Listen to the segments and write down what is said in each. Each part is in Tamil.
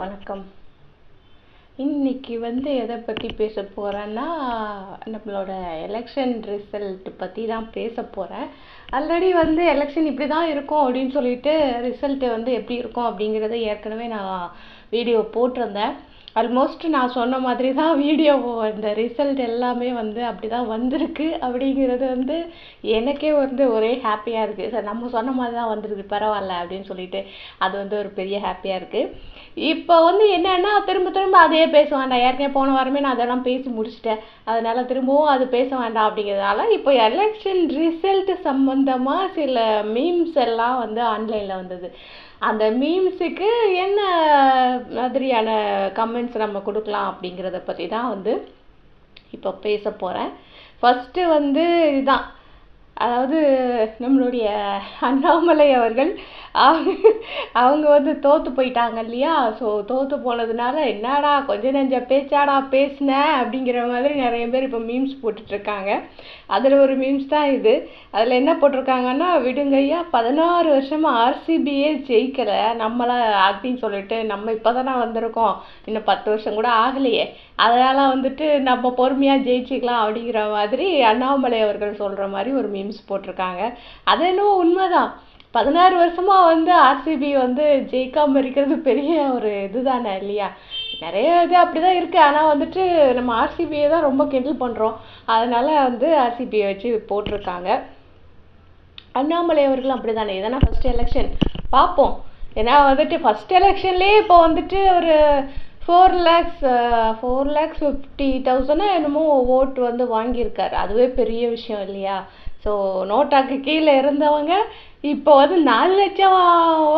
வணக்கம். இன்னைக்கு வந்து எதை பற்றி பேச போகிறேன்னா நம்மளோட எலெக்ஷன் ரிசல்ட் பற்றி தான் பேச போகிறேன் ஆல்ரெடி வந்து எலெக்ஷன் இப்படி தான் இருக்கும் அப்படின்னு சொல்லிட்டு ரிசல்ட்டு வந்து எப்படி இருக்கும் அப்படிங்கிறத ஏற்கனவே நான் வீடியோ போட்டிருந்தேன். ஆல்மோஸ்ட் நான் சொன்ன மாதிரி தான் வீடியோ இந்த ரிசல்ட் எல்லாமே வந்து அப்படி தான் வந்திருக்கு அப்படிங்கிறது வந்து எனக்கே வந்து ஒரே ஹாப்பியாக இருக்குது சார் நம்ம சொன்ன மாதிரி தான் வந்திருக்கு பரவாயில்ல அப்படின்னு சொல்லிட்டு அது வந்து ஒரு பெரிய ஹாப்பியாக இருக்குது இப்போ வந்து என்னென்னா திரும்ப திரும்ப அதே பேச வேண்டாம். ஏற்கனவே போன வாரமே நான் அதெல்லாம் பேசி முடிச்சிட்டேன். அதனால் திரும்பவும் அது பேச வேண்டாம் அப்படிங்கிறதுனால இப்போ எலெக்ஷன் ரிசல்ட் சம்மந்தமாக சில மீம்ஸ் எல்லாம் வந்து ஆன்லைனில் வந்தது. அந்த மீம்ஸுக்கு என்ன மாதிரியான கமெண்ட்ஸ் நம்ம கொடுக்கலாம் அப்படிங்கிறத பற்றி தான் வந்து இப்போ பேச போகிறேன் ஃபஸ்ட்டு வந்து இதுதான். அதாவது நம்மளுடைய அண்ணாமலை அவர்கள் அவங்க வந்து தோற்று போயிட்டாங்க இல்லையா? ஸோ தோற்று போனதுனால என்னடா கொஞ்ச நெஞ்ச பேச்சாடா பேசின? அப்படிங்கிற மாதிரி நிறைய பேர் இப்போ மீம்ஸ் போட்டுட்ருக்காங்க. அதில் ஒரு மீம்ஸ் தான் இது. அதில் என்ன போட்டிருக்காங்கன்னா விடுங்கய்யா பதினாறு வருஷமாக ஆர்சிபியே ஜெயிக்கலை. நம்மளா அப்படின்னு சொல்லிட்டு நம்ம இப்போ தானே வந்திருக்கோம். இன்னும் பத்து வருஷம் கூட ஆகலையே. அதனால் வந்துட்டு நம்ம பொறுமையாக ஜெயிச்சுக்கலாம் அப்படிங்கிற மாதிரி அண்ணாமலை அவர்கள் சொல்கிற மாதிரி ஒரு மீம்ஸ் போட்டிருக்காங்க. அது என்னவோ உண்மைதான். பதினாறு வருஷமாக வந்து ஆர்சிபி வந்து ஜெயிக்காமல் இருக்கிறது பெரிய ஒரு இதுதானே இல்லையா? நிறைய இது அப்படி தான் இருக்குது ஆனால் வந்துட்டு நம்ம ஆர்சிபியை தான் ரொம்ப கிண்டில் பண்ணுறோம் அதனால் வந்து ஆர்சிபியை வச்சு போட்டிருக்காங்க. அண்ணாமலை அவர்களும் அப்படி தானே இதனா ஃபஸ்ட் எலெக்ஷன் பார்ப்போம். ஏன்னா வந்துட்டு ஃபஸ்ட் எலெக்ஷன்லேயே இப்போ வந்துட்டு ஒரு four lakhs four lakhs fifty தௌசண்டா என்னமோ ஓட்டு வந்து வாங்கியிருக்காரு. அதுவே பெரிய விஷயம் இல்லையா? ஸோ நோட்டாக்கு கீழே இருந்தவங்க இப்போ வந்து நாலு லட்சம்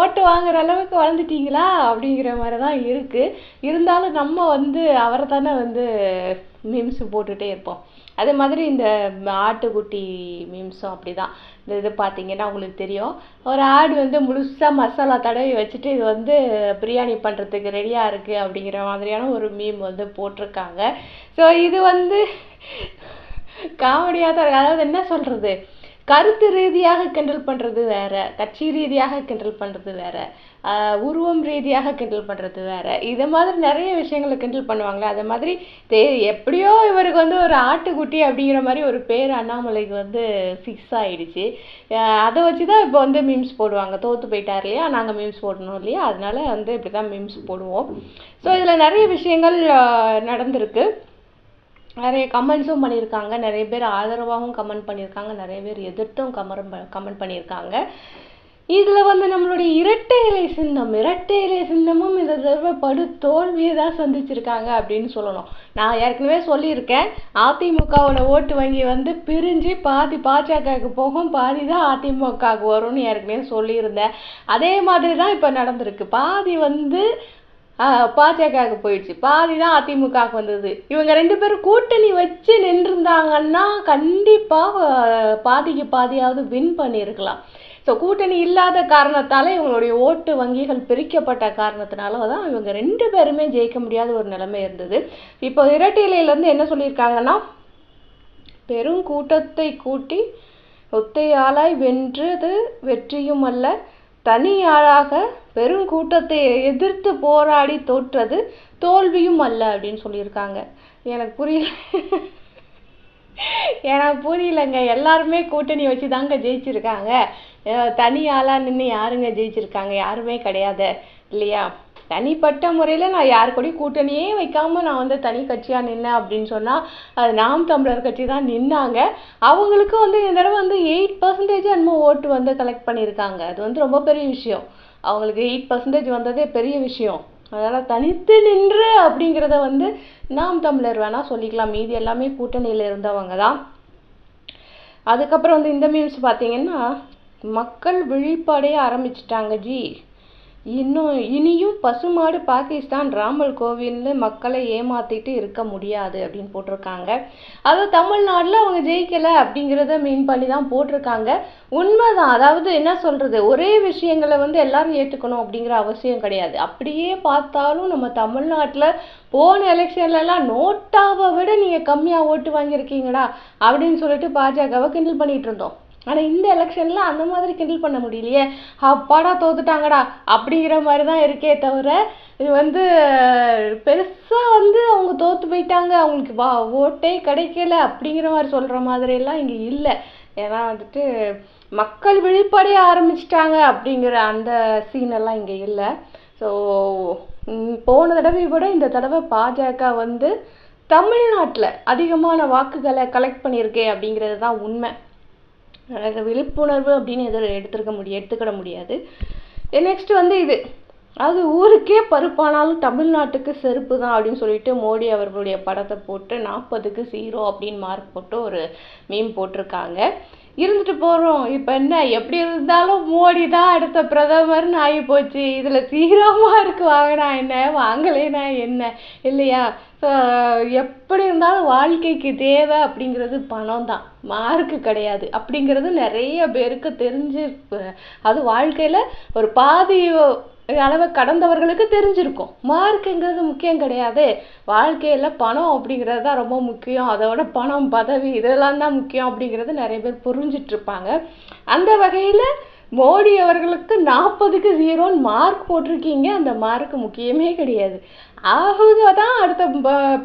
ஓட்டு வாங்குற அளவுக்கு வளர்ந்துட்டீங்களா? அப்படிங்கிற மாதிரி தான் இருக்குது இருந்தாலும் நம்ம வந்து அவரை தானே வந்து மீம்ஸ் போட்டுகிட்டே இருப்போம். அதே மாதிரி இந்த ஆட்டுக்குட்டி மீம்ஸும் அப்படி தான் இந்த இது பார்த்தீங்கன்னா உங்களுக்கு தெரியும். ஒரு ஆடு வந்து முழுசாக மசாலா தடவி வச்சுட்டு இது வந்து பிரியாணி பண்ணுறதுக்கு ரெடியாக இருக்குது அப்படிங்கிற மாதிரியான ஒரு மீம் வந்து போட்டிருக்காங்க. ஸோ இது வந்து காமெடியாக தான் இருக்குது அதாவது என்ன சொல்கிறது கருத்து ரீதியாக கிண்டல் பண்ணுறது வேற கட்சி ரீதியாக கிண்டல் பண்ணுறது வேற உருவம் ரீதியாக கிண்டல் பண்ணுறது வேற. இதை மாதிரி நிறைய விஷயங்களை கிண்டல் பண்ணுவாங்களே அது மாதிரி தே எப்படியோ இவருக்கு வந்து ஒரு ஆட்டுக்குட்டி அப்படிங்கிற மாதிரி ஒரு பேர் அண்ணாமலைக்கு வந்து ஃபிக்ஸ் ஆகிடுச்சு அதை வச்சு தான் இப்போ வந்து மீம்ஸ் போடுவாங்க. தோற்று போயிட்டார் இல்லையா? நாங்கள் மீம்ஸ் போடணும் இல்லையா? அதனால வந்து இப்படி தான் மீம்ஸ் போடுவோம். ஸோ இதில் நிறைய விஷயங்கள் நடந்திருக்கு. நிறைய கமெண்ட்ஸும் பண்ணியிருக்காங்க. நிறைய பேர் ஆதரவாகவும் கமெண்ட் பண்ணியிருக்காங்க. நிறைய பேர் எதிர்த்தும் கமரம் கமெண்ட் பண்ணியிருக்காங்க. இதில் வந்து நம்மளுடைய இரட்டை இலை சின்னம் இரட்டை இலை சின்னமும் இந்த தடவை படு தோல்வியை தான் சந்திச்சிருக்காங்க அப்படின்னு சொல்லணும். நான் ஏற்கனவே சொல்லியிருக்கேன். அதிமுகவோட ஓட்டு வங்கி வந்து பிரிஞ்சு பாதி பாஜகவுக்கு போகும் பாதி தான் அதிமுகவுக்கு வரும்னு ஏற்கனவே சொல்லியிருந்தேன். அதே மாதிரி தான் இப்போ நடந்திருக்கு. பாதி வந்து பாஜகவுக்கு போயிடுச்சு. பாதி தான் அதிமுகவுக்கு வந்தது. இவங்க ரெண்டு பேரும் கூட்டணி வச்சு நின்றுருந்தாங்கன்னா கண்டிப்பாக பாதிக்கு பாதியாவது வின் பண்ணியிருக்கலாம். ஸோ கூட்டணி இல்லாத காரணத்தால் இவங்களுடைய ஓட்டு வங்கிகள் பிரிக்கப்பட்ட காரணத்தினால தான் இவங்க ரெண்டு பேருமே ஜெயிக்க முடியாத ஒரு நிலைமை இருந்தது. இப்போ இரட்டையிலேருந்து என்ன சொல்லியிருக்காங்கன்னா பெரும் கூட்டத்தை கூட்டி ஒத்தையாளாய் வென்றது வெற்றியும் அல்ல தனியாளாக பெருங்கூட்டத்தை எதிர்த்து போராடி தோற்றது தோல்வியும் அல்ல அப்படின்னு சொல்லியிருக்காங்க. எனக்கு புரியல. எனக்கு புரியலங்க. எல்லாருமே கூட்டணி வச்சு தாங்க ஜெயிச்சிருக்காங்க. தனி ஆளாக நின்று யாருங்க ஜெயிச்சிருக்காங்க? யாருமே கிடையாது. இல்லையா? தனிப்பட்ட முறையில் நான் யார் கூடயும் கூட்டணியே வைக்காமல் நான் வந்து தனி கட்சியாக நின்னேன் அப்படின்னு சொன்னால் அது நாம் தமிழர் கட்சி தான் நின்னாங்க. அவங்களுக்கும் வந்து இந்த தடவை வந்து எயிட் பர்சன்டேஜ் என்னமோ ஓட்டு வந்து கலெக்ட் பண்ணியிருக்காங்க. அது வந்து ரொம்ப பெரிய விஷயம். அவங்களுக்கு எயிட் பர்சன்டேஜ் வந்ததே பெரிய விஷயம். அதனால் தனித்து நின்று அப்படிங்கிறத வந்து நாம் தமிழர் வேணால் சொல்லிக்கலாம். மீதி எல்லாமே கூட்டணியில் இருந்தவங்க தான். அதுக்கப்புறம் வந்து இந்த மீம்ஸ் பார்த்தீங்கன்னா மக்கள் விழிப்படைய ஆரம்பிச்சிட்டாங்க ஜி. இன்னும் இனியும் பசுமாடு பாகிஸ்தான் ராமல் கோவில்னு மக்களை ஏமாத்திட்டு இருக்க முடியாது அப்படின்னு போட்டிருக்காங்க. அது தமிழ்நாட்டில் அவங்க ஜெயிக்கலை அப்படிங்கிறத மீன் பண்ணி தான் போட்டிருக்காங்க. உண்மைதான். அதாவது என்ன சொல்கிறது ஒரே விஷயங்களை வந்து எல்லாரும் ஏற்றுக்கணும் அப்படிங்கிற அவசியம் கிடையாது. அப்படியே பார்த்தாலும் நம்ம தமிழ்நாட்டில் போன எலெக்ஷன்லலாம் நோட்டாவை விட நீங்கள் கம்மியாக ஓட்டு வாங்கியிருக்கீங்களா அப்படின்னு சொல்லிட்டு பாஜகவை கிண்டல் பண்ணிகிட்டு இருந்தோம். ஆனால் இந்த எலெக்ஷனில் அந்த மாதிரி கிண்டில் பண்ண முடியலையே. அப்பாடா தோத்துட்டாங்கடா அப்படிங்கிற மாதிரி தான் இருக்கே தவிர இது வந்து பெருசாக வந்து அவங்க தோற்று போயிட்டாங்க. அவங்களுக்கு வா ஓட்டே கிடைக்கல அப்படிங்கிற மாதிரி சொல்கிற மாதிரியெல்லாம் இங்கே இல்லை. ஏன்னா வந்துட்டு மக்கள் விழிப்படைய ஆரம்பிச்சிட்டாங்க அப்படிங்கிற அந்த சீனெல்லாம் இங்கே இல்லை. ஸோ போன தடவை விட இந்த தடவை பாஜக வந்து தமிழ்நாட்டில் அதிகமான வாக்குகளை கலெக்ட் பண்ணியிருக்கே அப்படிங்கிறது தான் உண்மை. அதாவது விழிப்புணர்வு அப்படின்னு எதுவும் எடுத்துருக்க முடியும் எடுத்துக்கிட முடியாது. நெக்ஸ்ட்டு வந்து இது. அது ஊருக்கே பருப்பானாலும் தமிழ்நாட்டுக்கு செருப்பு தான் அப்படின்னு சொல்லிட்டு மோடி அவர்களுடைய படத்தை போட்டு நாற்பதுக்கு ஜீரோ அப்படின்னு மார்க் போட்டு ஒரு மீம் போட்டிருக்காங்க. இருந்துட்டு போகிறோம் இப்போ என்ன? எப்படி இருந்தாலும் மோடி தான் அடுத்த பிரதமர்னு ஆகி போச்சு இதில் சீரோ மார்க் வாங்கினா என்ன? வாங்கலைனா என்ன? இல்லையா? எப்படி இருந்தாலும் வாழ்க்கைக்கு தேவை அப்படிங்கிறது பணம் தான் மார்க்கு கிடையாது. அப்படிங்கிறது நிறைய பேருக்கு தெரிஞ்சு அது வாழ்க்கையில் ஒரு பாதி அளவை கடந்தவர்களுக்கு தெரிஞ்சிருக்கும். மார்க்குங்கிறது முக்கியம் கிடையாது. வாழ்க்கையில் பணம் அப்படிங்கிறது தான் ரொம்ப முக்கியம். அதோட பணம் பதவி இதெல்லாம் தான் முக்கியம் அப்படிங்கிறது நிறைய பேர் புரிஞ்சிட்ருப்பாங்க. அந்த வகையில் மோடி அவர்களுக்கு நாற்பதுக்கு ஜீரோன்னு மார்க் போட்டிருக்கீங்க. அந்த மார்க் முக்கியமே கிடையாது. அவங்க தான் அடுத்த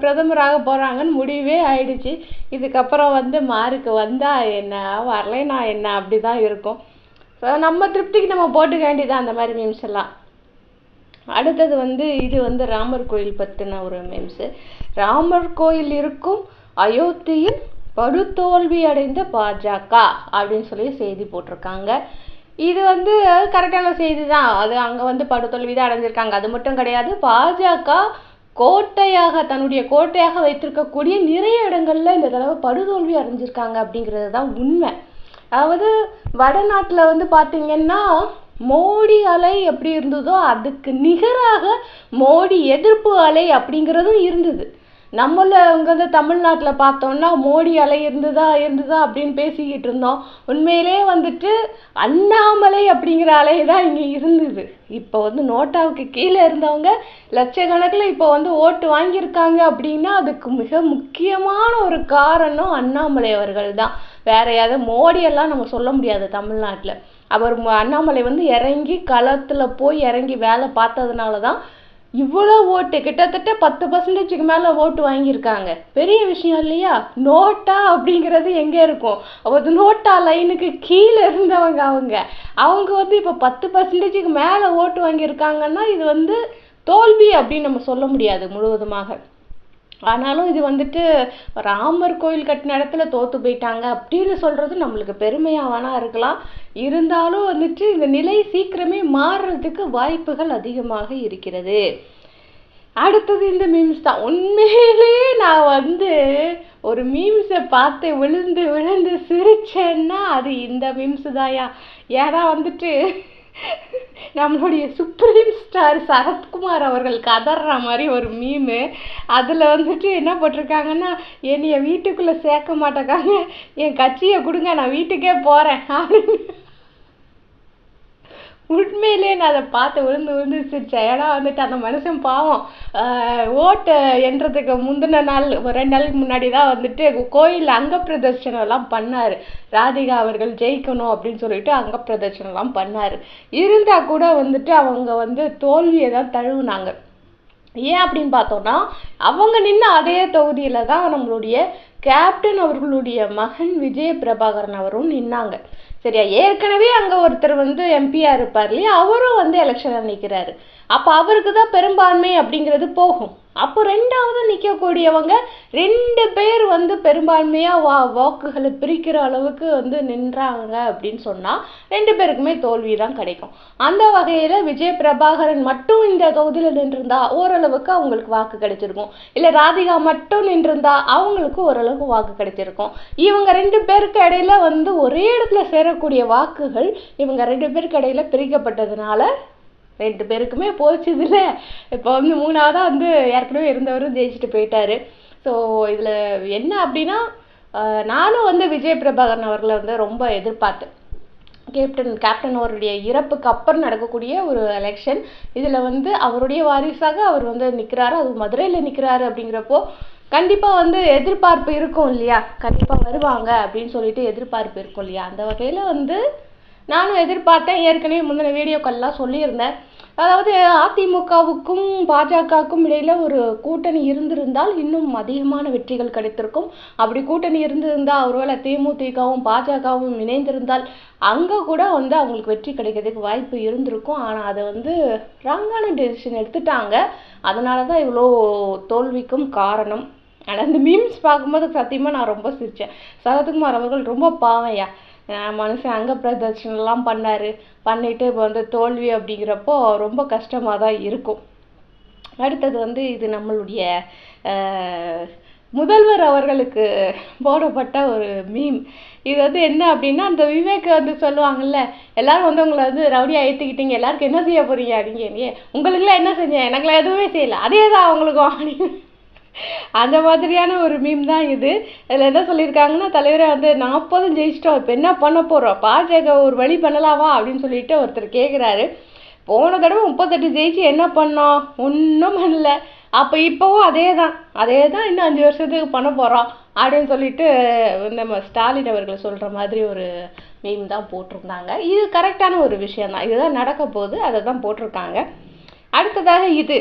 பிரதமராக போகிறாங்கன்னு முடிவே ஆயிடுச்சு. இதுக்கப்புறம் வந்து மார்க்கு வந்தால் என்ன வரலைன்னா என்ன அப்படி தான் இருக்கும். ஸோ நம்ம திருப்திக்கு நம்ம போட்டுக்க வேண்டியதான் அந்த மாதிரி மீம்ஸ் எல்லாம். அடுத்தது வந்து இது வந்து ராமர் கோயில் பற்றின ஒரு மீம்ஸு ராமர் கோயில் இருக்கும் அயோத்தியில் படுதோல்வி அடைந்த பாஜக அப்படின்னு சொல்லி செய்தி போட்டிருக்காங்க. இது வந்து கரெக்டான செய்தி தான் அது அங்கே வந்து படுதோல்வி தான் அடைஞ்சிருக்காங்க. அது மட்டும் கிடையாது பாஜக கோட்டையாக தன்னுடைய கோட்டையாக வைத்திருக்கக்கூடிய நிறைய இடங்களில் இந்த தடவை படுதோல்வி அடைஞ்சிருக்காங்க அப்படிங்கிறது தான் உண்மை. அதாவது வடநாட்டில் வந்து பார்த்தீங்கன்னா மோடி அலை எப்படி இருந்ததோ அதுக்கு நிகராக மோடி எதிர்ப்பு அலை அப்படிங்கிறதும் இருந்தது. நம்மள இங்கே வந்து தமிழ்நாட்டில் பார்த்தோம்னா மோடி அலை இருந்ததா இருந்ததா அப்படின்னு பேசிக்கிட்டு இருந்தோம். உண்மையிலே வந்துட்டு அண்ணாமலை அப்படிங்கிற அலை தான் இங்கே இருந்தது. இப்போ வந்து நோட்டாவுக்கு கீழே இருந்தவங்க லட்சக்கணக்கில் இப்போ வந்து ஓட்டு வாங்கியிருக்காங்க அப்படின்னா அதுக்கு மிக முக்கியமான ஒரு காரணம் அண்ணாமலை அவர்கள் தான் வேற யாராவது மோடியெல்லாம் நம்ம சொல்ல முடியாது தமிழ்நாட்டில். அவர் அண்ணாமலை வந்து இறங்கி களத்தில் போய் இறங்கி வேலை பார்த்ததுனால தான் இவ்வளோ ஓட்டு கிட்டத்தட்ட பத்து பர்சன்டேஜுக்கு மேலே ஓட்டு வாங்கியிருக்காங்க. பெரிய விஷயம் இல்லையா? நோட்டா அப்படிங்கிறது எங்கே இருக்கும்? அது நோட்டா லைனுக்கு கீழே இருந்தவங்க அவங்க. அவங்க வந்து இப்போ பத்து பர்சன்டேஜுக்கு மேலே ஓட்டு வாங்கியிருக்காங்கன்னா இது வந்து தோல்வி அப்படின்னு நம்ம சொல்ல முடியாது முழுவதுமாக. ஆனாலும் இது வந்துட்டு ராமர் கோயில் கட்டின இடத்துல தோத்து போயிட்டாங்க அப்படின்னு சொல்கிறது நம்மளுக்கு பெருமையாக வேணா இருக்கலாம். இருந்தாலும் வந்துட்டு இந்த நிலை சீக்கிரமே மாறுறதுக்கு வாய்ப்புகள் அதிகமாக இருக்கிறது. அடுத்தது இந்த மீம்ஸ் தான். உண்மையிலேயே நான் வந்து ஒரு மீம்ஸை பார்த்து விழுந்து விழுந்து சிரிச்சேன்னா அது இந்த மீம்ஸ் தாயா ஏன்னா வந்துட்டு நம்மளுடைய சுப்ரீம் ஸ்டார் சரத்குமார் அவர்கள் கதற மாதிரி ஒரு மீமு அதில் வந்துட்டு என்ன போட்டிருக்காங்கன்னா என்னைய வீட்டுக்குள்ளே சேர்க்க மாட்டேக்காங்க. என் கட்சியை கொடுங்க நான் வீட்டுக்கே போகிறேன் அப்படின்னு. உண்மையிலே நான் அதை பார்த்து விழுந்து விழுந்து சிரிச்சேன். ஏன்னா வந்துட்டு அந்த மனுஷன் பாவம். ஓட்டு என்றதுக்கு முந்தின நாள் ஒரு ரெண்டு நாளுக்கு முன்னாடி தான் வந்துட்டு கோயிலில் அங்க பிரதர்ஷனம்லாம் பண்ணார். ராதிகா அவர்கள் ஜெயிக்கணும் அப்படின்னு சொல்லிட்டு அங்க பிரதர்ஷனம்லாம் பண்ணார். இருந்தால் கூட வந்துட்டு அவங்க வந்து தோல்வியை தான் தழுவுனாங்க. ஏன் அப்படின்னு பார்த்தோம்னா அவங்க நின்று அதே தொகுதியில் தான் நம்மளுடைய கேப்டன் அவர்களுடைய மகன் விஜய பிரபாகரன் அவரும் நின்னாங்க. சரியா? ஏற்கனவே அங்கே ஒருத்தர் வந்து எம்பியாக இருப்பார் இல்லையா? அவரும் வந்து எலெக்ஷனில் நிற்கிறாரு அப்போ அவருக்கு தான் பெரும்பான்மை அப்படிங்கிறது போகும். அப்போ ரெண்டாவது நிற்கக்கூடியவங்க ரெண்டு பேர் வந்து பெரும்பான்மையாக வா வாக்குகளை பிரிக்கிற அளவுக்கு வந்து நின்றாங்க அப்படின்னு சொன்னால் ரெண்டு பேருக்குமே தோல்வி தான் கிடைக்கும். அந்த வகையில் விஜய் பிரபாகரன் மட்டும் இந்த தொகுதியில் நின்றிருந்தா ஓரளவுக்கு அவங்களுக்கு வாக்கு கிடைச்சிருக்கும். இல்லை ராதிகா மட்டும் நின்றிருந்தா அவங்களுக்கு ஓரளவுக்கு வாக்கு கிடைச்சிருக்கும். இவங்க ரெண்டு பேருக்கு இடையில வந்து ஒரே இடத்துல சேரக்கூடிய வாக்குகள் இவங்க ரெண்டு பேருக்கு இடையில பிரிக்கப்பட்டதுனால ரெண்டு பேருக்குமே போச்சு இதுல இப்போ வந்து மூணாவதாக வந்து ஏற்கனவே இருந்தவரும் ஜெயிச்சுட்டு போயிட்டாரு. ஸோ இதில் என்ன அப்படின்னா நானும் வந்து விஜய் பிரபாகரன் அவர்களை வந்து ரொம்ப எதிர்பார்த்தேன் கேப்டன் கேப்டன் அவருடைய இறப்புக்கு அப்புறம் நடக்கக்கூடிய ஒரு எலெக்ஷன் இதில் வந்து அவருடைய வாரிசாக அவர் வந்து நிற்கிறாரு அது மதுரையில் நிற்கிறாரு அப்படிங்கிறப்போ கண்டிப்பாக வந்து எதிர்பார்ப்பு இருக்கும் இல்லையா? கண்டிப்பாக வருவாங்க அப்படின்னு சொல்லிட்டு எதிர்பார்ப்பு இருக்கும் இல்லையா? அந்த வகையில் வந்து நானும் எதிர்பார்த்தேன். ஏற்கனவே முந்தின வீடியோக்கள்லாம் சொல்லியிருந்தேன். அதாவது அதிமுகவுக்கும் பாஜகவுக்கும் இடையில் ஒரு கூட்டணி இருந்திருந்தால் இன்னும் அதிகமான வெற்றிகள் கிடைத்திருக்கும். அப்படி கூட்டணி இருந்திருந்தால் ஒருவேளை தேமுதிகவும் பாஜகவும் இணைந்திருந்தால் அங்கே கூட வந்து அவங்களுக்கு வெற்றி கிடைக்கிறதுக்கு வாய்ப்பு இருந்திருக்கும். ஆனால் அதை வந்து ராங்கான டெசிஷன் எடுத்துட்டாங்க. அதனால தான் இவ்வளோ தோல்விக்கும் காரணம். ஆனால் இந்த மீம்ஸ் பார்க்கும்போது சத்தியமாக நான் ரொம்ப சிரித்தேன் சரத்குமார் அவர்கள் ரொம்ப பாவையா. மனுஷன் அங்க பிரதர்ஷனம்லாம் பண்ணார். பண்ணிட்டு இப்போ வந்து தோல்வி அப்படிங்கிறப்போ ரொம்ப கஷ்டமாக தான் இருக்கும். அடுத்தது வந்து இது நம்மளுடைய முதல்வர் அவர்களுக்கு போடப்பட்ட ஒரு மீம் இது வந்து என்ன அப்படின்னா அந்த விவேக் வந்து சொல்லுவாங்கல்ல எல்லாரும் வந்து உங்களை வந்து ரவுடியாக ஏற்றுக்கிட்டீங்க எல்லாருக்கும் என்ன செய்ய போறீங்க அப்படிங்க உங்களுக்குலாம் என்ன செஞ்சேன்? எனக்குலாம் எதுவுமே செய்யலை. அதே தான் அவங்களுக்கும் அப்படின்னு அந்த மாதிரியான ஒரு மீம் தான் இது. இதில் என்ன சொல்லியிருக்காங்கன்னா தலைவரை வந்து நாற்பதும் ஜெயிச்சிட்டோம். இப்போ என்ன பண்ண போகிறோம் பாஜக ஒரு வழி பண்ணலாமா? அப்படின்னு சொல்லிட்டு ஒருத்தர் கேட்குறாரு போன தடவை முப்பத்தெட்டு ஜெயிச்சு என்ன பண்ணோம்? ஒன்றும் பண்ணல. அப்போ இப்போவும் அதே தான் அதே தான் இன்னும் அஞ்சு வருஷத்துக்கு பண்ண போகிறோம் அப்படின்னு சொல்லிட்டு நம்ம ஸ்டாலின் அவர்கள் சொல்கிற மாதிரி ஒரு மீம் தான் போட்டிருந்தாங்க. இது கரெக்டான ஒரு விஷயம் தான் இதுதான் நடக்க போகுது. அதை தான் போட்டிருக்காங்க. அடுத்ததாக இது.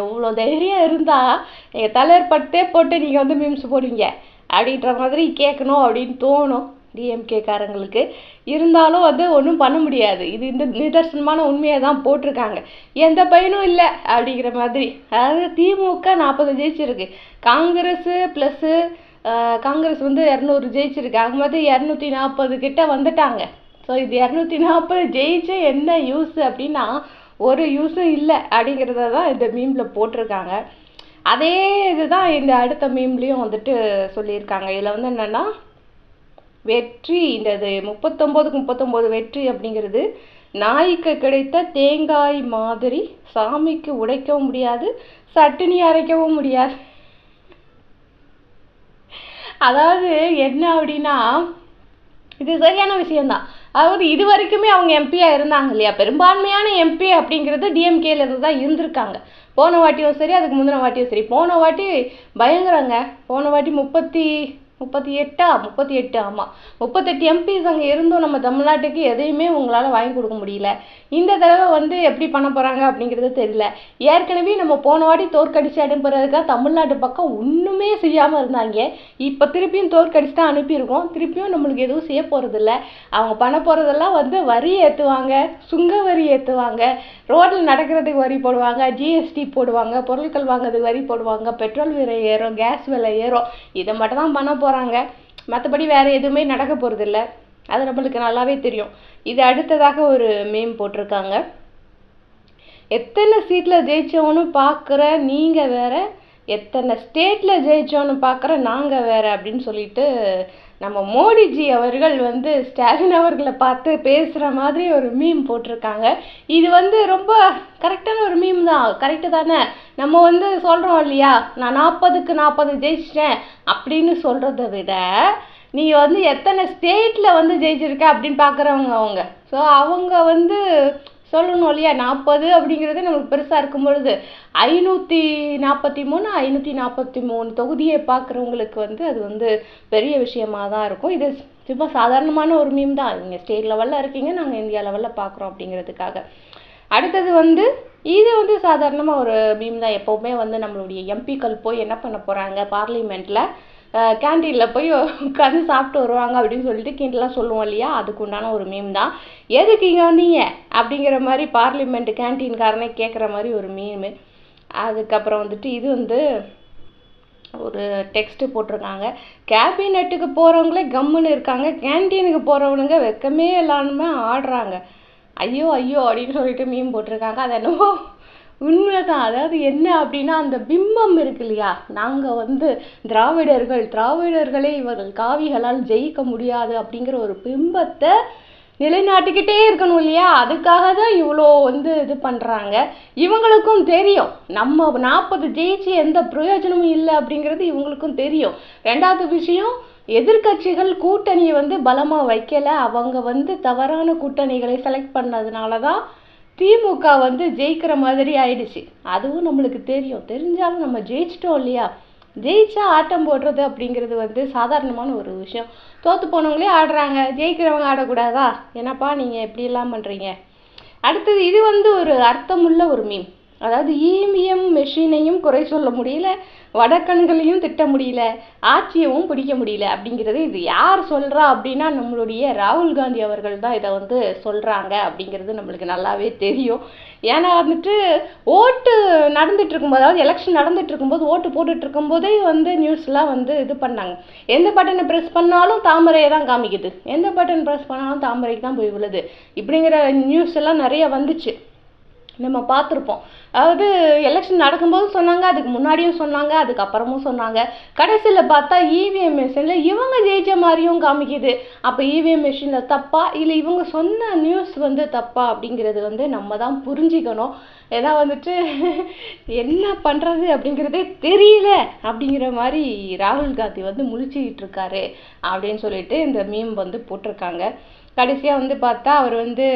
எவ்வளோ தைரியம் இருந்தால் நீங்கள் தலைவர் பட்டே போட்டு நீங்கள் வந்து மீம்ஸ் போடுவீங்க. அப்படின்ற மாதிரி கேட்கணும் அப்படின்னு தோணும் டிஎம்கேக்காரங்களுக்கு இருந்தாலும் வந்து ஒன்றும் பண்ண முடியாது. இது இந்த நிதர்சனமான உண்மையை தான் போட்டிருக்காங்க. எந்த பயனும் இல்லை அப்படிங்கிற மாதிரி. அதாவது திமுக நாற்பது ஜெயிச்சிருக்கு. காங்கிரஸு ப்ளஸ்ஸு காங்கிரஸ் வந்து இரநூறு ஜெயிச்சிருக்கு. அங்கே மாதிரி இரநூத்தி நாற்பது கிட்ட வந்துட்டாங்க. ஸோ இது இரநூத்தி நாற்பது ஜெயிச்சு என்ன யூஸ் அப்படின்னா ஒரு யூஸும் இல்லை அப்படிங்கிறத தான் இந்த மீமில் போட்டிருக்காங்க. அதே இதுதான் இந்த அடுத்த மீம்லேயும் வந்துட்டு சொல்லியிருக்காங்க. இதில் வந்து என்னென்னா வெற்றி இந்த இது முப்பத்தொம்போதுக்கு முப்பத்தொம்போது வெற்றி அப்படிங்கிறது நாய்க்கு கிடைத்த தேங்காய் மாதிரி சாமிக்கு உடைக்கவும் முடியாது சட்டினி அரைக்கவும் முடியாது. அதாவது என்ன அப்படின்னா இது சரியான விஷயம்தான். அதாவது இது வரைக்குமே அவங்க எம்பியாக இருந்தாங்க இல்லையா? பெரும்பான்மையான எம்பி அப்படிங்கிறது டிஎம்கேலேருந்து தான் இருந்திருக்காங்க. போன வாட்டியும் சரி அதுக்கு முந்தின வாட்டியும் சரி. போன வாட்டி பயங்கரங்க. போன வாட்டி முப்பத்தி முப்பத்தி எட்டா? முப்பத்தி எட்டு ஆமாம் முப்பத்தெட்டு எம்பிஸ் அங்கே இருந்தும் நம்ம தமிழ்நாட்டுக்கு எதையுமே உங்களால் வாங்கி கொடுக்க முடியல. இந்த தடவை வந்து எப்படி பண்ண போகிறாங்க அப்படிங்கிறது தெரியல. ஏற்கனவே நம்ம போன வாட்டி தோற்கடிச்சு அனுப்புறதுக்காக தமிழ்நாட்டு பக்கம் ஒன்றுமே செய்யாமல் இருந்தாங்க. இப்போ திருப்பியும் தோற்கடிச்சு தான் அனுப்பியிருக்கோம். திருப்பியும் நம்மளுக்கு எதுவும் செய்ய போகிறதில்ல அவங்க பண்ண போகிறதெல்லாம் வந்து வரி ஏற்றுவாங்க சுங்க வரி ஏற்றுவாங்க ரோட்டில் நடக்கிறதுக்கு வரி போடுவாங்க ஜிஎஸ்டி போடுவாங்க பொருட்கள் வாங்குறதுக்கு வரி போடுவாங்க பெட்ரோல் விலை ஏறும் கேஸ் விலை ஏறும். இதை மட்டும் தான் பண்ண போகிறாங்க மற்றபடி வேறு எதுவுமே நடக்க போகிறதில்ல அது நம்மளுக்கு நல்லாவே தெரியும். இது அடுத்ததாக ஒரு மீம் போட்டிருக்காங்க. எத்தனை சீட்டில் ஜெயித்தவனும் பார்க்குற நீங்கள் வேற எத்தனை ஸ்டேட்டில் ஜெயித்தோன்னு பார்க்குற நாங்கள் வேறு அப்படின்னு சொல்லிட்டு நம்ம மோடிஜி அவர்கள் வந்து ஸ்டாலின் அவர்களை பார்த்து பேசுகிற மாதிரி ஒரு மீம் போட்டிருக்காங்க. இது வந்து ரொம்ப கரெக்டான ஒரு மீம் தான். கரெக்டு தானே? நம்ம வந்து சொல்கிறோம் இல்லையா? நான் நாற்பதுக்கு நாற்பது ஜெயிச்சிட்டேன் அப்படின்னு சொல்கிறத விட நீ வந்து எத்தனை ஸ்டேட்டில் வந்து ஜெயிச்சிருக்க அப்படின்னு பார்க்குறவங்க அவங்க. ஸோ அவங்க வந்து சொல்லணும் இல்லையா? நாற்பது அப்படிங்கிறது நமக்கு பெருசாக இருக்கும் பொழுது ஐநூற்றி நாற்பத்தி மூணு ஐநூற்றி நாற்பத்தி மூணு தொகுதியை பார்க்குறவங்களுக்கு வந்து அது வந்து பெரிய விஷயமாக தான் இருக்கும். இது சும்மா சாதாரணமான ஒரு மீம் தான். நீங்கள் ஸ்டேட் லெவலில் இருக்கீங்க நாங்கள் இந்தியா லெவலில் பார்க்குறோம் அப்படிங்கிறதுக்காக. அடுத்தது வந்து இது வந்து சாதாரணமாக ஒரு மீம் தான். எப்போவுமே வந்து நம்மளுடைய எம்பிக்கள் போய் என்ன பண்ண போகிறாங்க பார்லிமெண்ட்டில் கேன்டீனில் போய் உட்காந்து சாப்பிட்டு வருவாங்க அப்படின்னு சொல்லிட்டு கிண்டலாக சொல்லுவோம் இல்லையா? அதுக்கு உண்டான ஒரு மீம் தான். எதுக்கு இங்கே வந்தீங்க? அப்படிங்கிற மாதிரி பார்லிமெண்ட் கேன்டீன்காரனே கேட்குற மாதிரி ஒரு மீம் அதுக்கப்புறம் வந்துட்டு இது வந்து ஒரு டெக்ஸ்ட்டு போட்டிருக்காங்க. கேபினெட்டுக்கு போகிறவங்களே கம்முன்னு இருக்காங்க. கேன்டீனுக்கு போகிறவனுங்க வெக்கமே இல்லாமல் ஆடுறாங்க. ஐயோ ஐயோ அப்படின்னு சொல்லிட்டு மீன் போட்டிருக்காங்க. அது என்னவோ உண்மைதான். அதாவது என்ன அப்படின்னா அந்த பிம்பம் இருக்கு இல்லையா? நாங்கள் வந்து திராவிடர்கள் திராவிடர்களே இவர்கள் காவிகளால் ஜெயிக்க முடியாது அப்படிங்கிற ஒரு பிம்பத்தை நிலைநாட்டிக்கிட்டே இருக்கணும் இல்லையா? அதுக்காக தான் இவ்வளோ வந்து இது பண்ணுறாங்க இவங்களுக்கும் தெரியும். நம்ம நாற்பது ஜெயிச்சு எந்த பிரயோஜனமும் இல்லை அப்படிங்கிறது இவங்களுக்கும் தெரியும். ரெண்டாவது விஷயம் எதிர்க்கட்சிகள் கூட்டணியை வந்து பலமாக வைக்கலை. அவங்க வந்து தவறான கூட்டணிகளை செலக்ட் பண்ணதுனால தான் திமுக வந்து ஜெயிக்கிற மாதிரி ஆயிடுச்சு. அதுவும் நம்மளுக்கு தெரியும். தெரிஞ்சாலும் நம்ம ஜெயிச்சிட்டோம் இல்லையா? ஜெயிச்சா ஆட்டம் போடுறது அப்படிங்கிறது வந்து சாதாரணமான ஒரு விஷயம். தோற்று போனவங்களே ஆடுறாங்க. ஜெயிக்கிறவங்க ஆடக்கூடாதா? என்னப்பா நீங்கள் எப்படியெல்லாம் பண்ணுறீங்க அடுத்தது இது வந்து ஒரு அர்த்தமுள்ள ஒரு மீன் அதாவது இவிஎம் மெஷினையும் குறை சொல்ல முடியல வடக்கண்களையும் திட்ட முடியல ஆட்சியவும் பிடிக்க முடியல அப்படிங்கிறது இது யார் சொல்கிறா அப்படின்னா நம்மளுடைய ராகுல் காந்தி அவர்கள் தான் இதை வந்து சொல்கிறாங்க அப்படிங்கிறது நம்மளுக்கு நல்லாவே தெரியும். ஏன்னா வந்துட்டு ஓட்டு நடந்துட்டு இருக்கும்போது அதாவது எலெக்ஷன் நடந்துட்டு இருக்கும்போது ஓட்டு போட்டுட்டு இருக்கும்போதே வந்து நியூஸ்லாம் வந்து இது பண்ணாங்க. எந்த பட்டனை ப்ரெஸ் பண்ணாலும் தாமரையை தான் காமிக்குது. எந்த பட்டன் ப்ரெஸ் பண்ணாலும் தாமரைக்கு தான் போய் விழுது. இப்படிங்கிற நியூஸ் எல்லாம் நிறைய வந்துச்சு. நம்ம பார்த்துருப்போம். அதாவது எலெக்ஷன் நடக்கும்போது சொன்னாங்க அதுக்கு முன்னாடியும் சொன்னாங்க அதுக்கப்புறமும் சொன்னாங்க. கடைசியில் பார்த்தா இவிஎம் மிஷினில் இவங்க ஜெயிச்ச மாதிரியும் காமிக்குது. அப்போ இவிஎம் மிஷினில் தப்பா இல்லை இவங்க சொன்ன நியூஸ் வந்து தப்பா அப்படிங்கிறது வந்து நம்ம தான் புரிஞ்சிக்கணும். ஏன்னா வந்துட்டு என்ன பண்ணுறது அப்படிங்கிறதே தெரியல அப்படிங்கிற மாதிரி ராகுல் காந்தி வந்து முழிச்சிக்கிட்டு இருக்காரு அப்படின்னு சொல்லிட்டு இந்த மீம் வந்து போட்டிருக்காங்க. கடைசியாக வந்து பார்த்தா அவர் வந்து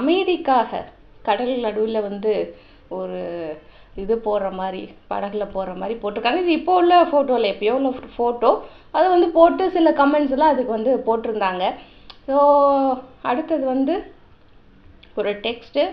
அமைதிக்காக கடல் நடுவில் வந்து ஒரு இது போடுற மாதிரி படகுல போடுற மாதிரி போட்டிருக்காங்க. இது இப்போ உள்ள ஃபோட்டோவில் எப்பயோ உள்ள ஃபோட்டோ அதை வந்து போட்டு சில கமெண்ட்ஸ் எல்லாம் அதுக்கு வந்து போட்டிருந்தாங்க. ஸோ அடுத்தது வந்து ஒரு டெக்ஸ்ட்டு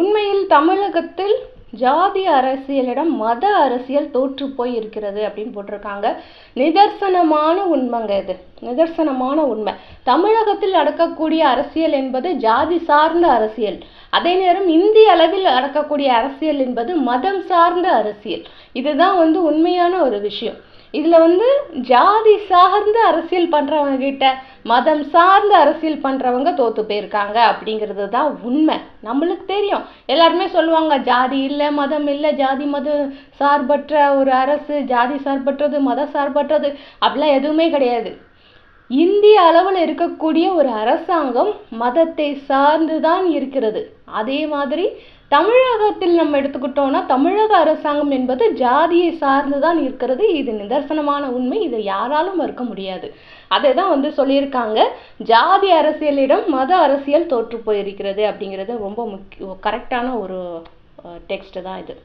உண்மையில் தமிழகத்தில் ஜாதி அரசியலிடம் மத அரசியல் தோற்று போய் இருக்கிறது அப்படின்னு போட்டிருக்காங்க. நிதர்சனமான உண்மைங்க இது. நிதர்சனமான உண்மை. தமிழகத்தில் நடக்கக்கூடிய அரசியல் என்பது ஜாதி சார்ந்த அரசியல். அதே நேரம் இந்திய அளவில் நடக்கக்கூடிய அரசியல் என்பது மதம் சார்ந்த அரசியல். இதுதான் வந்து உண்மையான ஒரு விஷயம். இதில் வந்து ஜாதி சார்ந்து அரசியல் பண்ணுறவங்க கிட்ட மதம் சார்ந்த அரசியல் பண்ணுறவங்க தோற்று போயிருக்காங்க அப்படிங்கிறது தான் உண்மை. நம்மளுக்கு தெரியும். எல்லாருமே சொல்லுவாங்க ஜாதி இல்லை மதம் இல்லை ஜாதி மத சார்பற்ற ஒரு அரசு ஜாதி சார்பற்றது மத சார்பற்றது அப்படிலாம் எதுவுமே கிடையாது. இந்திய அளவில் இருக்கக்கூடிய ஒரு அரசாங்கம் மதத்தை சார்ந்து தான் இருக்கிறது. அதே மாதிரி தமிழகத்தில் நம்ம எடுத்துக்கிட்டோம்னா தமிழக அரசாங்கம் என்பது ஜாதியை சார்ந்து தான் இருக்கிறது. இது நிதர்சனமான உண்மை. இதை யாராலும் மறுக்க முடியாது. அதை தான் வந்து சொல்லியிருக்காங்க. ஜாதி அரசியலிடம் மத அரசியல் தோற்று போயிருக்கிறது அப்படிங்கிறது ரொம்ப முக்கிய கரெக்டான ஒரு டெக்ஸ்ட் தான் இது.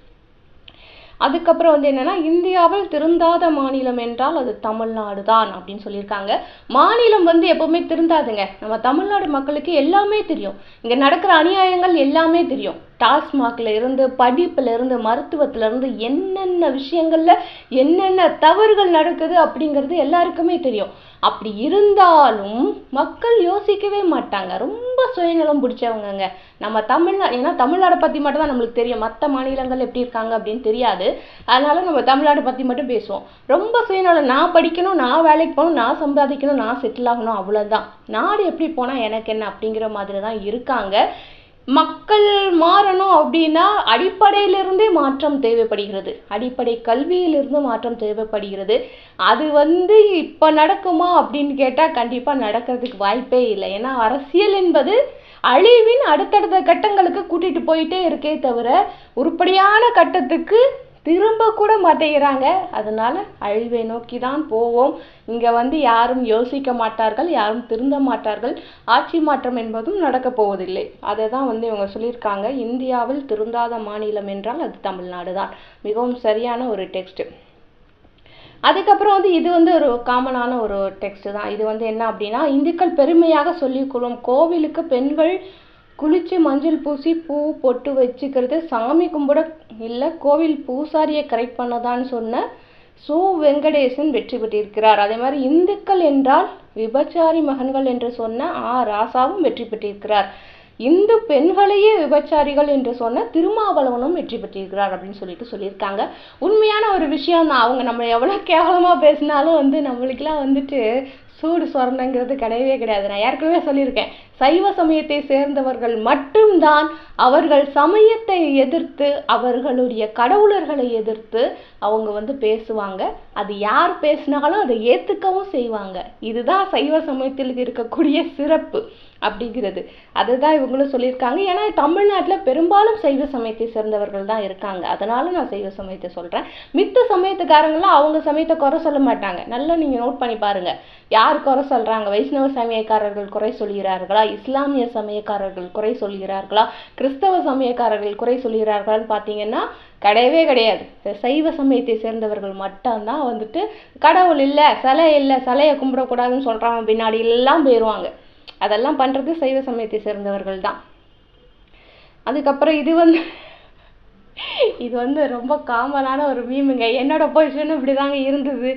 அதுக்கப்புறம் வந்து என்னன்னா இந்தியாவில் திருந்தாத மாநிலம் என்றால் அது தமிழ்நாடு தான் அப்படின்னு சொல்லியிருக்காங்க. மாநிலம் வந்து எப்பவுமே திருந்தாதுங்க. நம்ம தமிழ்நாடு மக்களுக்கு எல்லாமே தெரியும். இங்கே நடக்கிற அநியாயங்கள் எல்லாமே தெரியும். டாஸ்மாக்ல இருந்து படிப்புல இருந்து மருத்துவத்துல இருந்து என்னென்ன விஷயங்கள்ல என்னென்ன தவறுகள் நடக்குது அப்படிங்கிறது எல்லாருக்குமே தெரியும். அப்படி இருந்தாலும் மக்கள் யோசிக்கவே மாட்டாங்க. ரொம்ப சுயநலம் பிடிச்சவங்கங்க. நம்ம தமிழ்நாடு ஏன்னா தமிழ்நாடை பத்தி மட்டும் தான் நம்மளுக்கு தெரியும். மற்ற மாநிலங்கள் எப்படி இருக்காங்க அப்படின்னு தெரியாது. அதனால நம்ம தமிழ்நாடு பத்தி மட்டும் பேசுவோம். ரொம்ப சுயநலம். நான் படிக்கணும் நான் வேலைக்கு போகணும் நான் சம்பாதிக்கணும் நான் செட்டில் ஆகணும் அவ்வளவுதான். நாடு எப்படி போனா எனக்கு என்ன அப்படிங்கிற மாதிரி தான் இருக்காங்க. மக்கள் மாறணும் அப்படின்னா அடிப்படையிலிருந்தே மாற்றம் தேவைப்படுகிறது. அடிப்படை கல்வியிலிருந்து மாற்றம் தேவைப்படுகிறது. அது வந்து இப்போ நடக்குமா அப்படின்னு கேட்டால் கண்டிப்பாக நடக்கிறதுக்கு வாய்ப்பே இல்லை. ஏன்னா அரசியல் என்பது அழிவின் அடுத்தடுத்த கட்டங்களுக்கு கூட்டிகிட்டு போயிட்டே இருக்கே தவிர உருப்படியான கட்டத்துக்கு திரும்ப கூட மாட்டேங்கிறாங்க. அதனால அழிவை நோக்கி தான் போவோம். இங்கே வந்து யாரும் யோசிக்க மாட்டார்கள் யாரும் திருந்த மாட்டார்கள். ஆட்சி மாற்றம் என்பதும் நடக்க போவதில்லை. அதை தான் வந்து இவங்க சொல்லியிருக்காங்க. இந்தியாவில் திருந்தாத மாநிலம் என்றால் அது தமிழ்நாடு தான் மிகவும் சரியான ஒரு டெக்ஸ்ட் அதுக்கப்புறம் வந்து இது வந்து ஒரு காமனான ஒரு டெக்ஸ்ட் தான். இது வந்து என்ன அப்படின்னா இந்துக்கள் பெருமையாக சொல்லிக்கொள்ளும் கோவிலுக்கு பெண்கள் குளித்து மஞ்சள் பூசி பூ பொட்டு வச்சுக்கிறது சாமி கும்பிட இல்லை கோவில் பூசாரியை கரெக்ட் பண்ணதான்னு சொன்ன சு. வெங்கடேசன் வெற்றி பெற்றிருக்கிறார். அதே மாதிரி இந்துக்கள் என்றால் விபச்சாரி மகன்கள் என்று சொன்ன ஆ. ராசாவும் வெற்றி பெற்றிருக்கிறார். இந்து பெண்களையே விபச்சாரிகள் என்று சொன்ன திருமாவளவனும் வெற்றி பெற்றிருக்கிறார் அப்படின்னு சொல்லிட்டு சொல்லியிருக்காங்க. உண்மையான ஒரு விஷயம் தான் அவங்க நம்ம எவ்வளோ கேவலமாக பேசினாலும் வந்து நம்மளுக்கெல்லாம் வந்துட்டு சூடு சொரணங்கிறது கிடையவே கிடையாது. நான் ஏற்கனவே சொல்லியிருக்கேன். சைவ சமயத்தை சேர்ந்தவர்கள் மட்டும்தான் அவர்கள் சமயத்தை எதிர்த்து அவர்களுடைய கடவுளர்களை எதிர்த்து அவங்க வந்து பேசுவாங்க. அது யார் பேசினாலும் அதை ஏற்றுக்கவும் செய்வாங்க. இதுதான் சைவ சமயத்தில் இருக்கக்கூடிய சிறப்பு அப்படிங்கிறது. அதுதான் இவங்களும் சொல்லியிருக்காங்க. ஏன்னா தமிழ்நாட்டில் பெரும்பாலும் சைவ சமயத்தை சேர்ந்தவர்கள் தான் இருக்காங்க. அதனால நான் சைவ சமயத்தை சொல்கிறேன் மித்த சமயத்துக்காரங்களாம் அவங்க சமயத்தை குறை சொல்ல மாட்டாங்க. நல்லா நீங்கள் நோட் பண்ணி பாருங்கள் யார் குறை சொல்கிறாங்க வைஷ்ணவ சமயக்காரர்கள் குறை சொல்கிறார்களா? இஸ்லாமிய சமயக்காரர்கள் குறை சொல்கிறார்களா? கிறிஸ்தவ சமயக்காரர்கள் குறை சொல்கிறார்களான்னு பார்த்தீங்கன்னா கிடையவே கிடையாது. சைவ சமயத்தை சேர்ந்தவர்கள் மட்டும்தான் வந்துட்டு கடவுள் இல்லை சிலை இல்லை சிலையை கும்பிடக்கூடாதுன்னு சொல்கிறாங்க பின்னாடி எல்லாம் போயிடுவாங்க அதெல்லாம் பண்றது சைவ சமயத்தை சேர்ந்தவர்கள் தான். அதுக்கப்புறம் இது வந்து இது வந்து ரொம்ப காமனான ஒரு மீமுங்க. என்னோட பொசிஷனும் இப்படிதாங்க இருந்தது.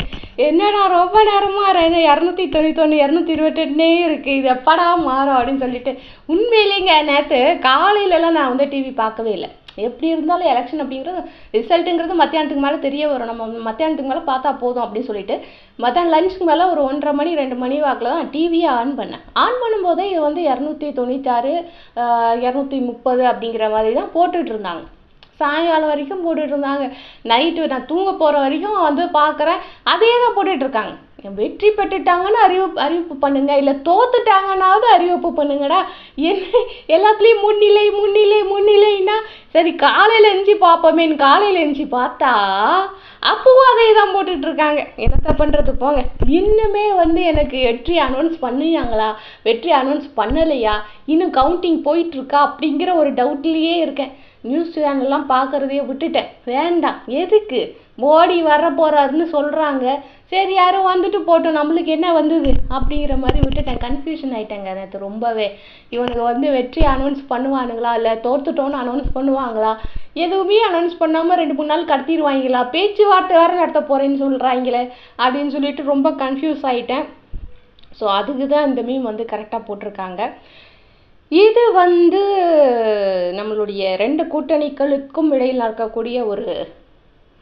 என்னடா ரொம்ப நேரமாக ரெண்டு இரநூத்தி தொண்ணூத்தொன்று இரநூத்தி இருபத்தெட்டுனே இருக்குது இது எப்படா மாறும் அப்படின்னு சொல்லிட்டு உண்மையிலேங்க நேற்று காலையிலலாம் நான் வந்து டிவி பார்க்கவே இல்லை. எப்படி இருந்தாலும் எலெக்ஷன் அப்படிங்கிறது ரிசல்ட்டுங்கிறது மத்தியானத்துக்கு மேலே தெரிய வரும். நம்ம மத்தியானத்துக்கு மேலே பார்த்தா போதும் அப்படின்னு சொல்லிட்டு மத்தியானம் லஞ்சுக்கு மேலே ஒரு ஒன்றரை மணி ரெண்டு மணி வாக்கில் தான் டிவியை ஆன் பண்ணேன். ஆன் பண்ணும்போதே இது வந்து இரநூத்தி தொண்ணூத்தாறு இரநூத்தி முப்பது அப்படிங்கிற மாதிரி தான் போட்டுட்ருந்தாங்க சாயங்காலம் வரைக்கும் போட்டுட்ருந்தாங்க நைட்டு நான் தூங்க போகிற வரைக்கும் வந்து பார்க்குறேன் அதே தான் போட்டுட்ருக்காங்க வெற்றி பெற்றுட்டாங்கன்னு அறிவிப்பு அறிவிப்பு பண்ணுங்க. இல்லை தோத்துட்டாங்கன்னாவது அறிவிப்பு பண்ணுங்கடா. என்ன எல்லாத்துலேயும் முன்னிலை முன்னிலை முன்னிலைன்னா சரி காலையில் எஞ்சி பார்ப்போமேன்னு காலையில் எஞ்சி பார்த்தா அப்பவும் அதே தான் போட்டுட்ருக்காங்க என்னத்தை என்னத்த போங்க. இன்னுமே வந்து எனக்கு வெற்றி அனௌன்ஸ் பண்ணியாங்களா? வெற்றி அனௌன்ஸ் பண்ணலையா? இன்னும் கவுண்டிங் போயிட்டு இருக்கா? அப்படிங்கிற ஒரு டவுட்லேயே இருக்கேன். நியூஸ் சேனல்லாம் பார்க்குறதையே விட்டுட்டேன். வேண்டாம். எதுக்கு? மோடி வர போகிறாருன்னு சொல்கிறாங்க சரி யாரும் வந்துட்டு போட்டோம். நம்மளுக்கு என்ன வந்தது? அப்படிங்கிற மாதிரி விட்டுட்டேன். கன்ஃபியூஷன் ஆகிட்டேங்க நேற்று ரொம்பவே. இவனுக்கு வந்து வெற்றி அனௌன்ஸ் பண்ணுவானுங்களா? இல்லை தோர்த்துட்டோன்னு அனௌன்ஸ் பண்ணுவாங்களா? எதுவுமே அனௌன்ஸ் பண்ணாமல் ரெண்டு மூணு நாள் கடத்திடுவாங்களா? பேச்சுவார்த்தை வேறு நடத்த போகிறேன்னு சொல்கிறாங்களே அப்படின்னு சொல்லிட்டு ரொம்ப கன்ஃபியூஸ் ஆகிட்டேன் ஸோ அதுக்கு தான் இந்த மீம் வந்து கரெக்டாக போட்டிருக்காங்க. இது வந்து நம்மளுடைய ரெண்டு கூட்டணிகளுக்கும் இடையில் இருக்கக்கூடிய ஒரு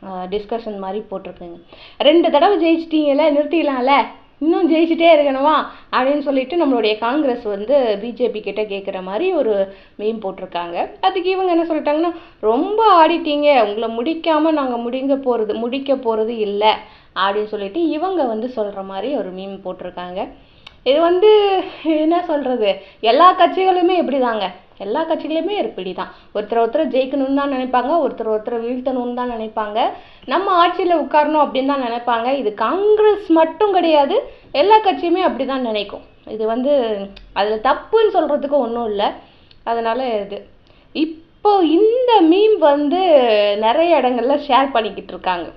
டிஸ்கஷன் மாதிரி போட்டிருக்குங்க. ரெண்டு தடவை ஜெயிச்சிட்டீங்கல்ல நிறுத்திக்கலாம்ல இன்னும் ஜெயிச்சிட்டே இருக்கணுமா? அப்படின்னு சொல்லிட்டு நம்மளுடைய காங்கிரஸ் வந்து பிஜேபி கிட்ட கேட்குற மாதிரி ஒரு மீம் போட்டிருக்காங்க. அதுக்கு இவங்க என்ன சொல்லிட்டாங்கன்னா ரொம்ப ஆடிட்டீங்க. உங்களை முடிக்காமல் நாங்கள் முடிங்க போகிறது முடிக்க போகிறது இல்லை. அப்படின்னு சொல்லிட்டு இவங்க வந்து சொல்கிற மாதிரி ஒரு மீம் போட்டிருக்காங்க. இது வந்து என்ன சொல்கிறது எல்லா கட்சிகளுமே இப்படி தாங்க எல்லா கட்சிகளுமே இப்படிதான். ஒருத்தர் ஒருத்தர் ஜெயிக்கணும்னு தான் நினைப்பாங்க. ஒருத்தர் ஒருத்தர் வீழ்த்தணும்னு தான் நினைப்பாங்க. நம்ம ஆட்சியில் உட்காரணும் அப்படின்னு தான் நினைப்பாங்க. இது காங்கிரஸ் மட்டும் கிடையாது. எல்லா கட்சியுமே அப்படிதான் நினைக்கும். இது வந்து அதில் தப்புன்னு சொல்கிறதுக்கு ஒன்றும் இல்லை. அதனால் இது. இப்போ இந்த மீம் வந்து நிறைய இடங்கள்ல ஷேர் பண்ணிக்கிட்டு இருக்காங்க.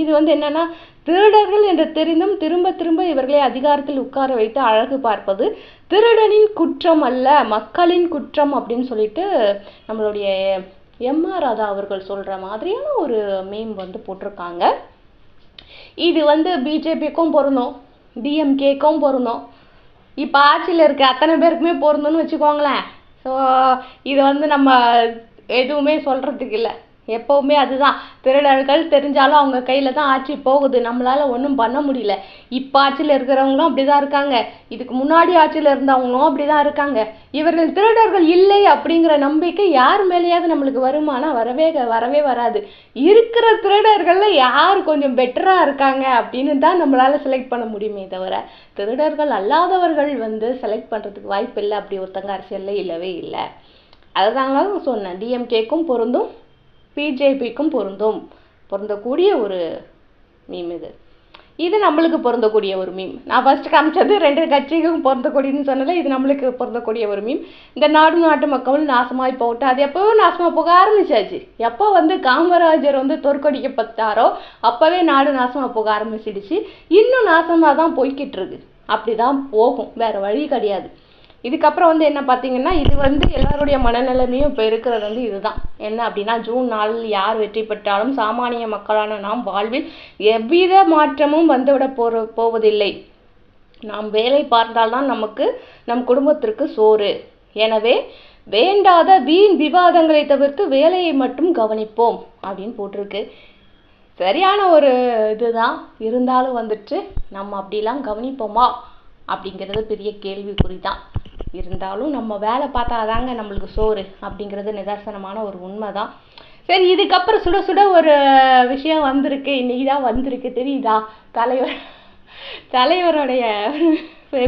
இது வந்து என்னன்னா திருடர்கள் என்று தெரிந்தும் திரும்ப திரும்ப இவர்களை அதிகாரத்தில் உட்கார வைத்து அழகு பார்ப்பது திருடனின் குற்றம் அல்ல மக்களின் குற்றம் அப்படின்னு சொல்லிட்டு நம்மளுடைய எம் ஆர் ராதா அவர்கள் சொல்ற மாதிரியான ஒரு மீம் வந்து போட்டிருக்காங்க. இது வந்து பிஜேபிக்கும் பொருந்தும் டிஎம்கேக்கும் பொருந்தும். இப்போ ஆட்சியில் இருக்க அத்தனை பேருக்குமே பொருந்தும்னு வச்சுக்கோங்களேன். ஸோ இது வந்து நம்ம எதுவுமே சொல்கிறதுக்கு இல்லை. எப்போவுமே அதுதான். திருடர்கள் தெரிஞ்சாலும் அவங்க கையில் தான் ஆட்சி போகுது. நம்மளால் ஒன்றும் பண்ண முடியல. இப்போ ஆட்சியில் இருக்கிறவங்களும் அப்படி தான் இருக்காங்க. இதுக்கு முன்னாடி ஆட்சியில் இருந்தவங்களும் அப்படிதான் இருக்காங்க. இவர்கள் திருடர்கள் இல்லை அப்படிங்கிற நம்பிக்கை யார் மேலேயாவது நம்மளுக்கு வருமானா வரவே வரவே வராது. இருக்கிற திருடர்களில் யார் கொஞ்சம் பெட்டராக இருக்காங்க அப்படின்னு தான் நம்மளால் செலக்ட் பண்ண முடியுமே தவிர திருடர்கள் அல்லாதவர்கள் வந்து செலக்ட் பண்ணுறதுக்கு வாய்ப்பு இல்லை. அப்படி ஒருத்தங்க அரசியலில் இல்லவே இல்லை. அதுதாங்க சொன்னேன். டிஎம்கேக்கும் பொருந்தும். பிஜேபிக்கும் பொருந்தும். பொருந்தக்கூடிய ஒரு மீம் இது. இது நம்மளுக்கு பொருந்தக்கூடிய ஒரு மீம் நான் ஃபஸ்ட்டு காமிச்சது ரெண்டு கட்சிக்கும் பொருந்தக்கூடியதுன்னு சொன்னல இது நம்மளுக்கு பொருந்தக்கூடிய ஒரு மீம் இந்த நாடு நாட்டு மக்களும் நாசமாய் போட்டு அது எப்போவும் நாசமாக போக ஆரம்பிச்சாச்சு. எப்போ வந்து காமராஜர் வந்து தோற்கடிக்கப்பட்டாரோ அப்போவே நாடு நாசமாக போக ஆரம்பிச்சிடுச்சு. இன்னும் நாசமாக தான் போய்கிட்டு இருக்கு. அப்படிதான் போகும். வேறு வழி கிடையாது. இதுக்கப்புறம் வந்து என்ன பார்த்தீங்கன்னா இது வந்து எல்லாருடைய மனநிலைமையும் இப்போ இருக்கிறது வந்து இதுதான். என்ன அப்படின்னா ஜூன் நாளில் யார் வெற்றி பெற்றாலும் சாமானிய மக்களான நாம் வாழ்வில் எவ்வித மாற்றமும் வந்துவிட போற போவதில்லை. நாம் வேலை பார்த்தால்தான் நமக்கு நம் குடும்பத்திற்கு சோறு. எனவே வேண்டாத வீண் விவாதங்களை தவிர்த்து வேலையை மட்டும் கவனிப்போம் அப்படின்னு போட்டிருக்கு. சரியான ஒரு இதுதான். இருந்தாலும் வந்துட்டு நம்ம அப்படிலாம் கவனிப்போமா அப்படிங்கிறது பெரிய கேள்விக்குறி தான் இருந்தாலும் நம்ம வேலை பார்த்தாதாங்க நம்மளுக்கு சோறு அப்படிங்கிறது நிதர்சனமான ஒரு உண்மை தான் சரி இதுக்கப்புறம் சுட சுட ஒரு விஷயம் வந்திருக்கு. இன்னைக்கு தான் வந்திருக்கு. தெரியுதா? தலைவர் தலைவருடைய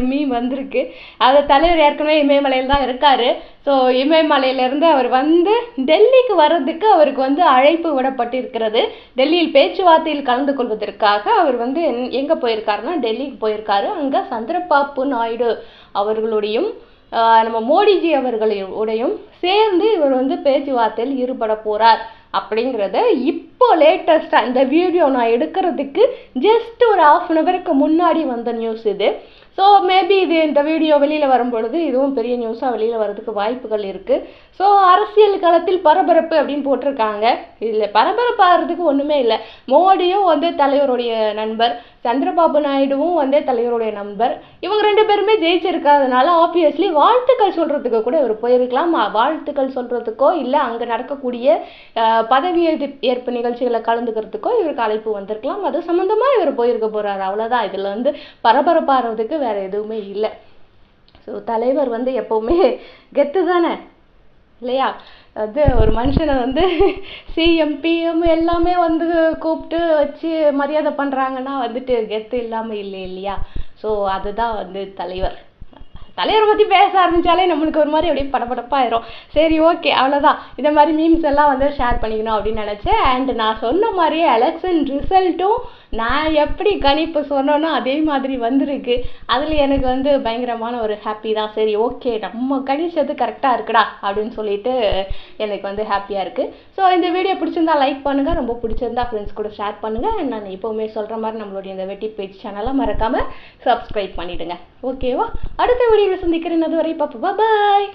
மீன் வந்திருக்கு. அது தலைவர் ஏற்கனவே இமயமலையில் தான் இருக்கார். ஸோ இமயமலையிலேருந்து அவர் வந்து டெல்லிக்கு வர்றதுக்கு அவருக்கு வந்து அழைப்பு விடப்பட்டிருக்கிறது. டெல்லியில் பேச்சுவார்த்தையில் கலந்து கொள்வதற்காக அவர் வந்து எங்கே போயிருக்காருன்னா டெல்லிக்கு போயிருக்காரு. அங்கே சந்திரபாபு நாயுடு அவர்களுடையும் நம்ம மோடிஜி அவர்களுடையும் சேர்ந்து இவர் வந்து பேச்சுவார்த்தையில் ஈடுபட போகிறார் அப்படிங்கிறத இப்போ லேட்டஸ்ட்டாக இந்த வீடியோ நான் எடுக்கிறதுக்கு ஜஸ்ட் ஒரு ஆஃப் அன் அவருக்கு முன்னாடி வந்த நியூஸ் இது. ஸோ மேபி இது இந்த வீடியோ வெளியில் வரும் பொழுது இதுவும் பெரிய நியூஸாக வெளியில் வரதுக்கு வாய்ப்புகள் இருக்குது ஸோ அரசியல் களத்தில் பரபரப்பு அப்படின்னு போட்டிருக்காங்க. இதில் பரபரப்பாகிறதுக்கு ஒன்றுமே இல்லை. மோடியும் வந்து தலைவருடைய நண்பர் சந்திரபாபு நாயுடுவும் வந்து தலைவருடைய நண்பர். இவங்க ரெண்டு பேருமே ஜெயிச்சிருக்காதனால ஆப்வியஸ்லி வாழ்த்துக்கள் சொல்கிறதுக்கு கூட இவர் போயிருக்கலாம். வாழ்த்துக்கள் சொல்கிறதுக்கோ இல்லை அங்கே நடக்கக்கூடிய பதவி ஏற்பு- ஏற்பு நிகழ்ச்சிகளை கலந்துக்கிறதுக்கோ இவருக்கு அழைப்பு வந்திருக்கலாம். அது சம்மந்தமாக இவர் போயிருக்க போகிறாரு அவ்வளோதான் இதில் வந்து பரபரப்பாகிறதுக்கு வேற எதுவுமே இல்லை. ஸோ தலைவர் வந்து எப்போவுமே கெத்து தானே? இல்லையா? அது ஒரு மனுஷனை வந்து சிஎம் பிஎம் எல்லாமே வந்து கூப்பிட்டு வச்சு மரியாதை பண்ணுறாங்கன்னா வந்துட்டு கெத்து இல்லாமல் இல்லை இல்லையா? ஸோ அதுதான் வந்து தலைவர். தலைவரை பற்றி பேச ஆரம்பித்தாலே நம்மளுக்கு ஒரு மாதிரி அப்படியே படப்படப்பாயிரும் சரி ஓகே அவ்வளோதான் இந்த மாதிரி மீம்ஸ் எல்லாம் வந்து ஷேர் பண்ணிக்கணும் அப்படின்னு நினச்சேன். அண்ட் நான் சொன்ன மாதிரியே எலெக்ஷன் ரிசல்ட்டும் நான் எப்படி கணிப்பு சொன்னேனோ அதே மாதிரி வந்திருக்கு. அதில் எனக்கு வந்து பயங்கரமான ஒரு ஹாப்பி தான். சரி ஓகே நம்ம கணிச்சது கரெக்டாக இருக்குடா அப்படின்னு சொல்லிட்டு எனக்கு வந்து ஹாப்பியாக இருக்குது ஸோ இந்த வீடியோ பிடிச்சிருந்தா லைக் பண்ணுங்கள் ரொம்ப பிடிச்சிருந்தா ஃப்ரெண்ட்ஸ் கூட ஷேர் பண்ணுங்கள் நான் எப்போவுமே சொல்கிற மாதிரி நம்மளுடைய இந்த வெட்டி பேஜ் சேனலை மறக்காமல் சப்ஸ்கிரைப் பண்ணிவிடுங்க ஓகேவா அடுத்த வீடியோவில் சந்திக்கிறேன். அதுவரை பாப்பா பாய்